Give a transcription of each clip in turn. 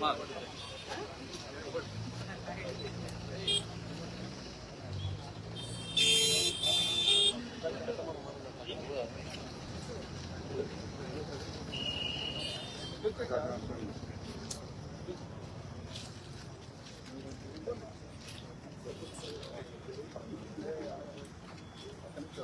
Bak.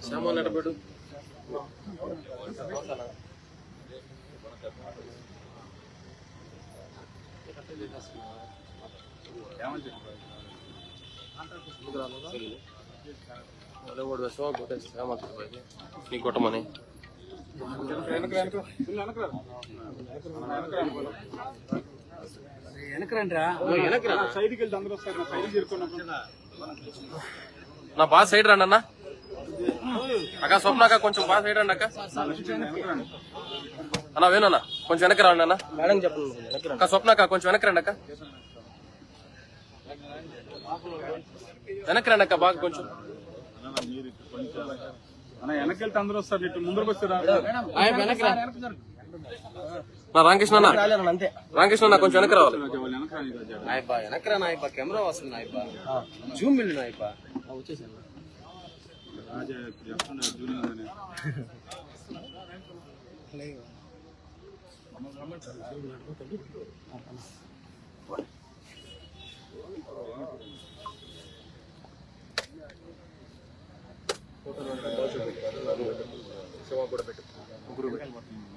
Shyamal నడబడు ఓడి వేసావా కొట్టేసి శ్యామల్ నీకు కొట్టమని నా బాగా సైడ్ రండి అన్న. అక్క స్వప్న అక్క కొంచెం బాగా సైడ్ రండి అక్క. అన్న వేణన్న కొంచెం వెనక్కి రండి అన్న. మేడం చెప్పండి అక్క స్వప్న అక్క కొంచెం వెనక్కి రండి అక్క. వెనక్కి రండి అక్క బాగా కొంచెం. అన్న వెనక్కి వెళ్తే అందరూ వస్తారు ఇటు ముందరకు వస్తారా? రామకృష్ణ రామకృష్ణ అన్న కొంచెం రావాలి. వెనక రోజు. నాయబ్బా వెనకరా నాయబ్బా కెమెరా వస్తుంది నాయబ్బా. జూమ్ వెళ్ళి నాయబ్బా. వచ్చేసాను. చెప్తున్నా జూనియర్ అని. వెనకరా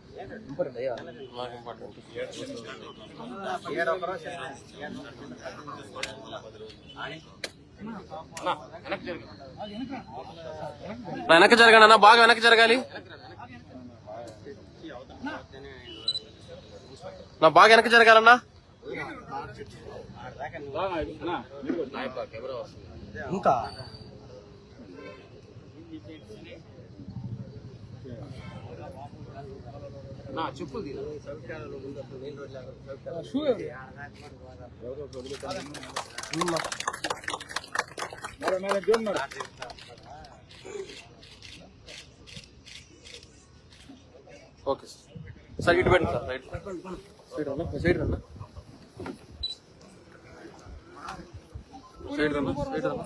వెనక జరగండి అన్న బాగా వెనక జరగాలి. నా బాగా వెనక జరగాలన్నా? ఇంకా నా చెప్పులు తీరా. Okay sir. సార్ ఇటు పెట్టండి సార్ రైట్. సైడ్ రన్నా సైడ్ రన్నా. సైడ్ రన్నా సైడ్ రన్నా.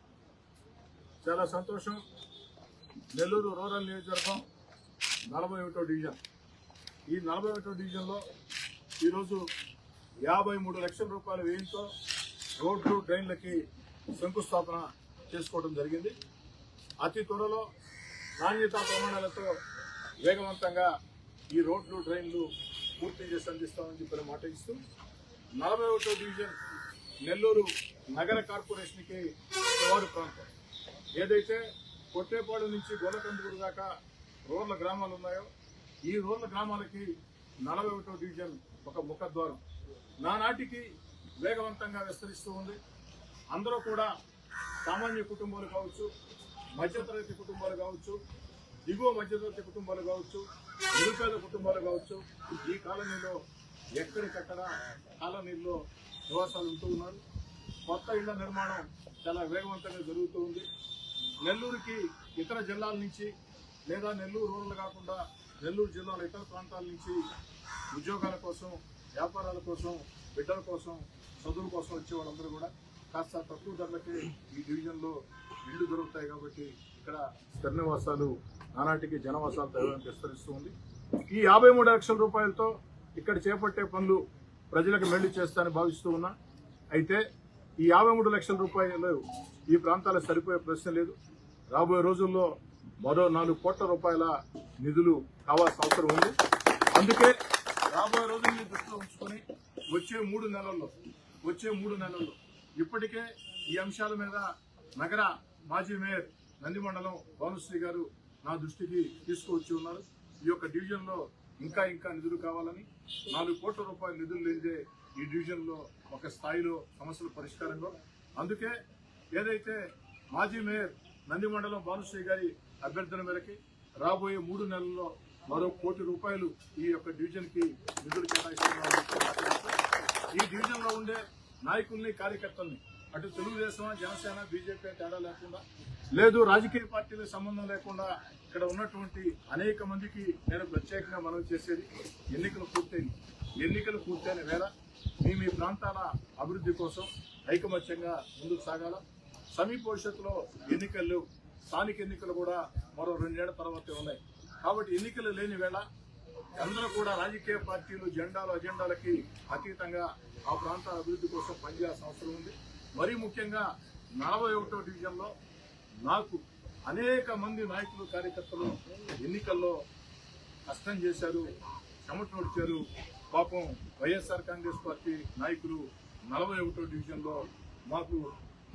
చాలా సంతోషం. నెల్లూరు రూరల్ నియోజకవర్గం నలభై ఒకటో డివిజన్. ఈ నలభై ఒకటో డివిజన్లో ఈరోజు యాభై మూడు లక్షల రూపాయల వ్యయంతో రోడ్లు డ్రైన్లకి శంకుస్థాపన చేసుకోవడం జరిగింది. అతి త్వరలో నాణ్యతా ప్రమాణాలతో వేగవంతంగా ఈ రోడ్లు డ్రైన్లు పూర్తి చేసి అందిస్తామని చెప్పిన మాట ఇస్తూ నలభై ఒకటో డివిజన్ నెల్లూరు నగర కార్పొరేషన్కి వారు ప్రాంతం. ఏదైతే కొట్టేపాడు నుంచి గోలకందుకూరు దాకా రూరల్ గ్రామాలు ఉన్నాయో ఈ రూరల్ గ్రామాలకి నలభై ఒకటో డివిజన్ ఒక ముఖద్వారం. నానాటికి వేగవంతంగా విస్తరిస్తూ ఉంది. అందరూ కూడా సామాన్య కుటుంబాలు కావచ్చు మధ్యతరగతి కుటుంబాలు కావచ్చు దిగువ మధ్యతరగతి కుటుంబాలు కావచ్చు నిరుపేద కుటుంబాలు కావచ్చు ఈ కాలనీలో ఎక్కడికక్కడ కాలనీల్లో నివాసాలు ఉంటూ ఉన్నారు. కొత్త ఇళ్ళ నిర్మాణం చాలా వేగవంతంగా జరుగుతూ ఉంది. నెల్లూరుకి ఇతర జిల్లాల నుంచి లేదా నెల్లూరు రూరల్ కాకుండా నెల్లూరు జిల్లాలో ఇతర ప్రాంతాల నుంచి ఉద్యోగాల కోసం వ్యాపారాల కోసం బిడ్డల కోసం చదువుల కోసం వచ్చే వాళ్ళందరూ కూడా కాస్త తక్కువ ధరలకే ఈ డివిజన్లో ఇళ్ళు దొరుకుతాయి కాబట్టి ఇక్కడ స్థిర నివాసాలు నానాటికి జనవాసాలు తగ్గడానికి విస్తరిస్తూ ఉంది. ఈ యాభై మూడు లక్షల రూపాయలతో ఇక్కడ చేపట్టే పనులు ప్రజలకు మెల్లి చేస్తానని భావిస్తూ ఉన్నా. అయితే ఈ యాభై మూడు లక్షల రూపాయలు ఈ ప్రాంతాలకు సరిపోయే ప్రశ్న లేదు. రాబోయే రోజుల్లో మరో నాలుగు కోట్ల రూపాయల నిధులు కావాల్సిన అవసరం ఉంది. అందుకే రాబోయే రోజుల్ని దృష్టిలో ఉంచుకొని వచ్చే మూడు నెలల్లో వచ్చే మూడు నెలల్లో ఇప్పటికే ఈ అంశాల మీద నగర మాజీ మేయర్ నందిమండలం భానుశ్రీ గారు నా దృష్టికి తీసుకువచ్చి ఉన్నారు. ఈ యొక్క డివిజన్లో ఇంకా ఇంకా నిధులు కావాలని నాలుగు కోట్ల రూపాయల నిధులు లేదే ఈ డివిజన్లో ఒక స్థాయిలో సమస్యల పరిష్కారంలో. అందుకే ఏదైతే మాజీ మేయర్ నందిమండలం భానుశ్రీ గారి అభ్యర్థన మేరకి రాబోయే మూడు నెలల్లో మరో కోటి రూపాయలు ఈ యొక్క డివిజన్కి నిధులు కేటాయిస్తున్నామని ఈ డివిజన్లో ఉండే నాయకుల్ని కార్యకర్తల్ని అటు తెలుగుదేశం జనసేన బీజేపీ తేడా లేకుండా లేదు రాజకీయ పార్టీలకు సంబంధం లేకుండా ఇక్కడ ఉన్నటువంటి అనేక మందికి నేను ప్రత్యేకంగా మనం చేసేది ఎన్నికలు పూర్తయింది ఎన్నికలు పూర్తయిన వేళ మీ మీ ప్రాంతాల అభివృద్ధి కోసం ఐకమత్యంగా ముందుకు సాగాల? సమీప భవిష్యత్తులో ఎన్నికలు స్థానిక ఎన్నికలు కూడా మరో రెండేళ్ళ తర్వాత ఉన్నాయి. కాబట్టి ఎన్నికలు లేని వేళ అందరూ కూడా రాజకీయ పార్టీలు జెండాలు అజెండాలకి అతీతంగా ఆ ప్రాంతాల అభివృద్ధి కోసం పనిచేయాల్సిన అవసరం ఉంది. మరీ ముఖ్యంగా నలభై ఒకటో డివిజన్లో నాకు అనేక మంది నాయకులు కార్యకర్తలు ఎన్నికల్లో కష్టం చేశారు చెమట పాపం వైఎస్ఆర్ కాంగ్రెస్ పార్టీ నాయకులు నలభై ఒకటో డివిజన్లో మాకు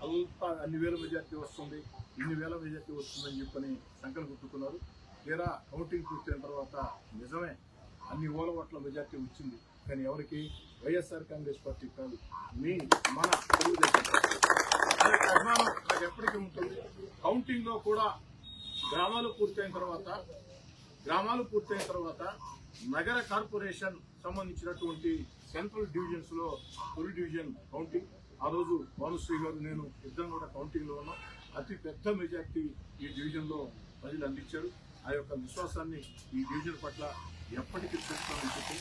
అల్ప అన్ని వేల మెజార్టీ వస్తుంది ఇన్ని వేల మెజార్టీ వస్తుందని చెప్పని సంకల్పం గుర్తుకున్నారు. తీరా కౌంటింగ్ పూర్తయిన తర్వాత నిజమే అన్ని ఓల ఓట్ల మెజార్టీ వచ్చింది. కానీ ఎవరికి? వైఎస్ఆర్ కాంగ్రెస్ పార్టీ కాదు మీ మన తెలుగుదేశం అభిమానం నాకు ఎప్పటికీ ఉంటుంది. కౌంటింగ్లో కూడా గ్రామాలు పూర్తయిన తర్వాత గ్రామాలు పూర్తయిన తర్వాత నగర కార్పొరేషన్ సంబంధించినటువంటి సెంట్రల్ డివిజన్స్లో తొలి డివిజన్ కౌంటింగ్ ఆ రోజు భానుశ్రీ గారు నేను ఇద్దరం కూడా కౌంటింగ్ ఉన్నాం. అతి పెద్ద మెజార్టీ ఈ డివిజన్లో ప్రజలు అందించారు. ఆ యొక్క విశ్వాసాన్ని ఈ డివిజన్ పట్ల ఎప్పటికీ చూస్తామని చెప్పి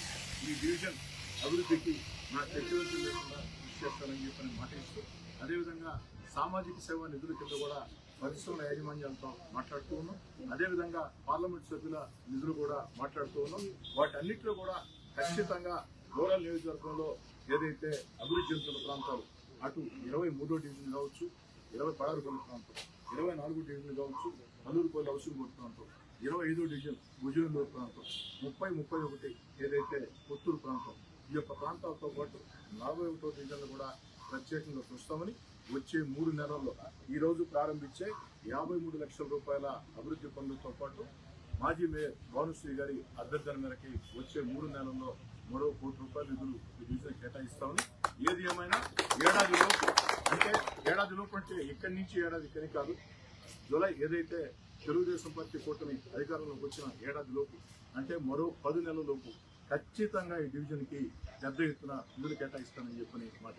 ఈ డివిజన్ అభివృద్ధికి నా శక్తివంతం లేకుండా కృషి చేస్తానని చెప్పని మాట ఇస్తూ అదేవిధంగా సామాజిక సేవా నిధుల కింద కూడా పరిశ్రమల యాజమాన్యాలతో మాట్లాడుతూ ఉన్నాం. అదేవిధంగా పార్లమెంట్ సభ్యుల నిధులు కూడా మాట్లాడుతూ ఉన్నాం. వాటన్నిటిలో కూడా ఖచ్చితంగా రూరల్ నియోజకవర్గంలో ఏదైతే అభివృద్ధి చెందుతున్న ప్రాంతాలు అటు ఇరవై మూడో డివిజన్ కావచ్చు ఇరవై పదహారు ప్రాంతం ఇరవై నాలుగో డివిజన్ కావచ్చు నలుగురు హౌసింగ్ అవసరం ప్రాంతం ఇరవై ఐదో డివిజన్ భుజనూరు ప్రాంతం ముప్పై ముప్పై ఒకటి ఏదైతే పుత్తూరు ప్రాంతం ఈ యొక్క ప్రాంతాలతో పాటు నలభై ఒకటో డివిజన్లు కూడా ప్రత్యేకంగా చూస్తామని వచ్చే మూడు నెలల్లో ఈరోజు ప్రారంభించే యాభై మూడు లక్షల రూపాయల అభివృద్ధి పనులతో పాటు మాజీ మేయర్ భానుశ్రీ గారి అభ్యర్థన మేరకి వచ్చే మూడు నెలల్లో మరో కోటి రూపాయలు నిధులు ఈ డివిజన్ కేటాయిస్తామని. ఏది ఏమైనా ఏడాదిలోపు అంటే ఏడాది అంటే ఇక్కడి నుంచి ఏడాది ఇక్కడి కాదు. జూలై ఏదైతే తెలుగుదేశం పార్టీ కూటమి అధికారంలోకి వచ్చిన ఏడాదిలోపు అంటే మరో పది నెలల లోపు ఖచ్చితంగా ఈ డివిజన్కి పెద్ద ఎత్తున నిధులు కేటాయిస్తానని చెప్పని మాట